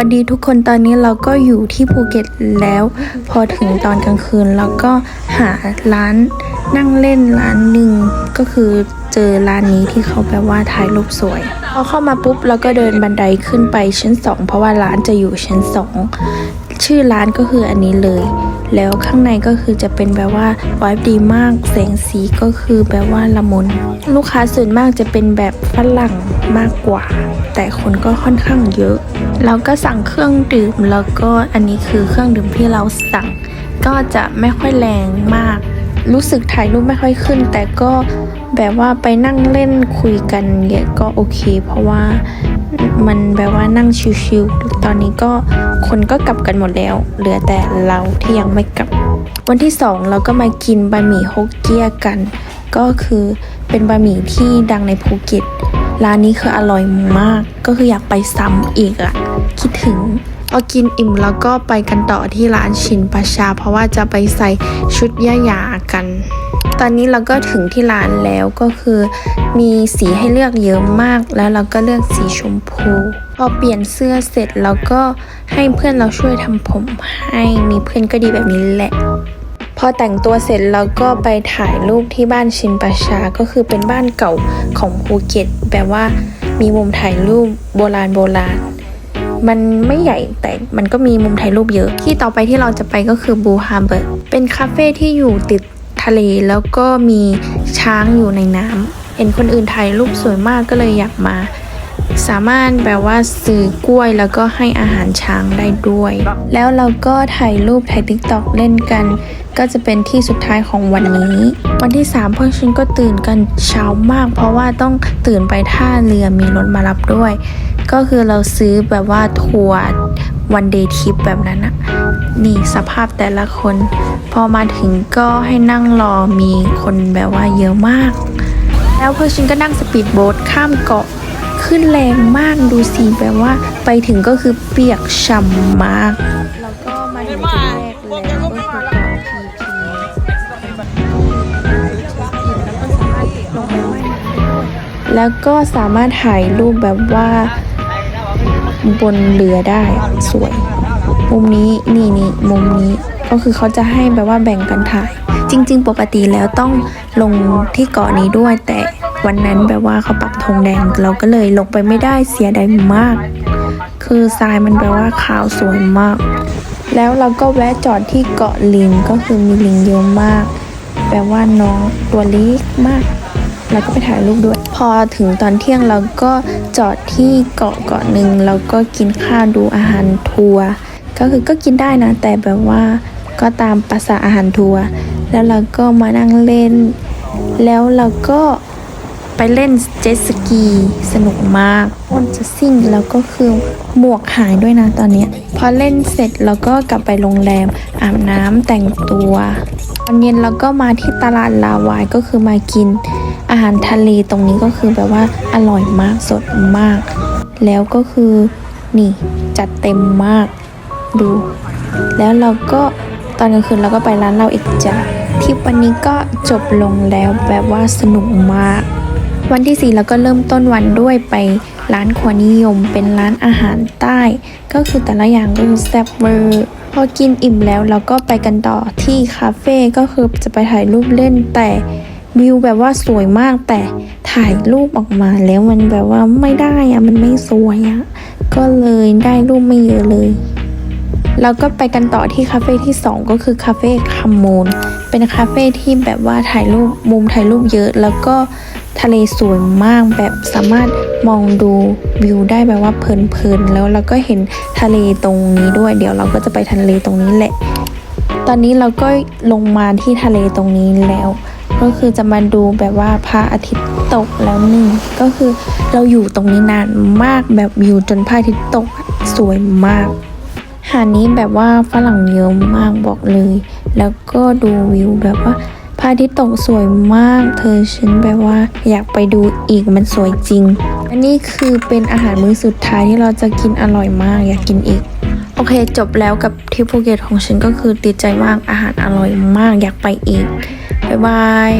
วัสดีทุกคนตอนนี้เราก็อยู่ที่ภูเก็ตแล้ว พอถึงตอนกลางคืนเราก็หาร้านนั่งเล่นร้านหนึ่งก็คือเจอร้านนี้ที่เขาแปลว่าถ่ายรูปสวยพอเข้ามาปุ๊บเราก็เดินบันไดขึ้นไปชั้นสองเพราะว่าร้านจะอยู่ชั้นสอง ชื่อร้านก็คืออันนี้เลย แล้วข้างในก็คือจะเป็นแบบว่าวายดีมากแสงสีก็คือแบบว่าละมุน ลูกค้าส่วนมากจะเป็นแบบฝรั่งมากกว่า แต่คนก็ค่อนข้างเยอะ เราก็สั่งเครื่องดื่มแล้วก็อันนี้คือเครื่องดื่มที่เราสั่ง ก็จะไม่ค่อยแรงมาก รู้สึกถ่ายรูปไม่ค่อยขึ้น แต่ก็แบบว่าไปนั่งเล่นคุยกันเนี่ยก็โอเค เพราะว่า มันแบบว่านั่งชิวๆตอนนี้ก็คนก็กลับกันหมดแล้ว เหลือแต่เราที่ยังไม่กลับ วันที่สองเราก็มากินบะหมี่ฮกเกี้ยกัน ก็คือเป็นบะหมี่ที่ดังในภูเก็ตร้านนี้คืออร่อยมาก ก็คืออยากไปซ้ำอีกอะคิดถึงพอกินอิ่มแล้วก็ไปกันต่อที่ร้านชินประชา เพราะว่าจะไปใส่ชุดย่ายากัน ตอนนี้เราก็ถึงที่ร้านแล้วก็คือมีสีให้เลือกเยอะมาก แล้วเราก็เลือกสีชมพู พอเปลี่ยนเสื้อเสร็จเราก็ให้เพื่อนเราช่วยทำผมให้มีเพื่อนก็ดีแบบนี้แหละ พอแต่งตัวเสร็จเราก็ไปถ่ายรูปที่บ้านชินประชา ก็คือเป็นบ้านเก่าของภูเก็ต แบบว่ามีมุมถ่ายรูปโบราณโบราณมันไม่ใหญ่แต่มันก็มีมุมถ่ายรูปเยอะ ที่ต่อไปที่เราจะไปก็คือบูฮาร์เบอร์เป็นคาเฟ่ที่อยู่ติดทะเลแล้วก็มีช้างอยู่ในน้ำ เห็นคนอื่นถ่ายรูปสวยมากก็เลยอยากมา สามารถแบบว่าซื้อกล้วยแล้วก็ให้อาหารช้างได้ด้วย แล้วเราก็ถ่ายรูปถ่ายติ๊กตอกเล่นกัน ก็จะเป็นที่สุดท้ายของวันนี้ วันที่3พวกฉันก็ตื่นกันเช้ามาก เพราะว่าต้องตื่นไปท่าเรือมีรถมารับด้วย ก็คือเราซื้อแบบว่าทัวร์วันเดย์ทริปแบบนั้นอะนี่สภาพแต่ละคน พอมาถึงก็ให้นั่งรอมีคนแบบว่าเยอะมาก แล้วเพวกฉันก็นั่งสปีดโบ๊ทข้ามเกาะขึ้นแรงมากดูสิแบบว่าไปถึงก็คือเปียกฉ่ำมาก แล้วก็มาถึงที่แรกแล้วก็คือเกาะพีพีแล้วก็สามารถถ่ายรูปแบบว่าบนเรือได้สวย มุมนี้นี่นี่มุมนี้ก็คือเขาจะให้แบบว่าแบ่งกันถ่าย จริง ๆ ปกติแล้วต้องลงที่เกาะนี้ด้วย แต่ วันนั้นแบบว่าเขาปักธงแดงเราก็เลยลงไปไม่ได้เสียดายมาก คือทรายมันแบบว่าขาวสวยมาก แล้วเราก็แวะจอดที่เกาะลิงก็คือมีลิงเยอะมาก แปลว่าน้องตัวเล็กมากแล้วก็ไปถ่ายรูปด้วย พอถึงตอนเที่ยงเราก็จอดที่เกาะเกาะหนึ่งแล้วก็กินข้าวดูอาหารทัวร์ก็คือก็กินได้นะ แต่แบบว่าก็ตามภาษาอาหารทัวร์แล้วเราก็มานั่งเล่น แล้วเราก็ ไปเล่นเจ็ตสกี สนุกมากมันจะซิ่งแล้วก็คือหมวกหายด้วยนะตอนนี้ พอเล่นเสร็จเราก็กลับไปโรงแรม อาบน้ำแต่งตัวตอนเย็นเราก็มาที่ตลาดลาวายก็คือมากิน อาหารทะเลตรงนี้ก็คือแบบว่าอร่อยมากสดมาก แล้วก็คือนี่จัดเต็มมากดู แล้วเราก็ตอนกลางคืนเราก็ไปร้านเราอีกจ้ะทริปวันนี้ก็จบลงแล้วแบบว่าสนุกมาก วันที่สี่เราก็เริ่มต้นวันด้วยไปร้านครัวนิยม เป็นร้านอาหารใต้ ก็คือแต่ละอย่างก็คือแซ่บเวอร์พอกินอิ่มแล้วเราก็ไปกันต่อที่คาเฟ่ก็คือจะไปถ่ายรูปเล่นแต่วิวแบบว่าสวยมากแต่ถ่ายรูปออกมาแล้วมันแบบว่าไม่ได้อะมันไม่สวยอะก็เลยได้รูปไม่เยอะเลยเราก็ไปกันต่อที่คาเฟ่ที่ 2 ก็คือคาเฟ่คาโมน เป็นคาเฟ่ที่แบบว่าถ่ายรูปมุมถ่ายรูปเยอะ แล้วก็ทะเลสวยมากแบบสามารถมองดูวิวได้แบบว่าเพลินๆแล้วเราก็เห็นทะเลตรงนี้ด้วย เดี๋ยวเราก็จะไปทะเลตรงนี้แหละ ตอนนี้เราก็ลงมาที่ทะเลตรงนี้แล้ว ก็คือจะมาดูแบบว่าพระอาทิตย์ตกแล้วหนึ่งก็คือเราอยู่ตรงนี้นานมากแบบอยู่จนพระอาทิตย์ตกสวยมาก หาดนี้แบบว่าฝรั่งเยอะมากบอกเลย แล้วก็ดูวิวแบบว่าพระอาทิตย์ตกสวยมาก เธอฉันแบบว่าอยากไปดูอีกมันสวยจริง อันนี้คือเป็นอาหารมื้อสุดท้ายที่เราจะกินอร่อยมากอยากกินอีก โอเคจบแล้วกับทริปภูเก็ตของฉันก็คือติดใจมากอาหารอร่อยมากอยากไปอีก บ๊ายบาย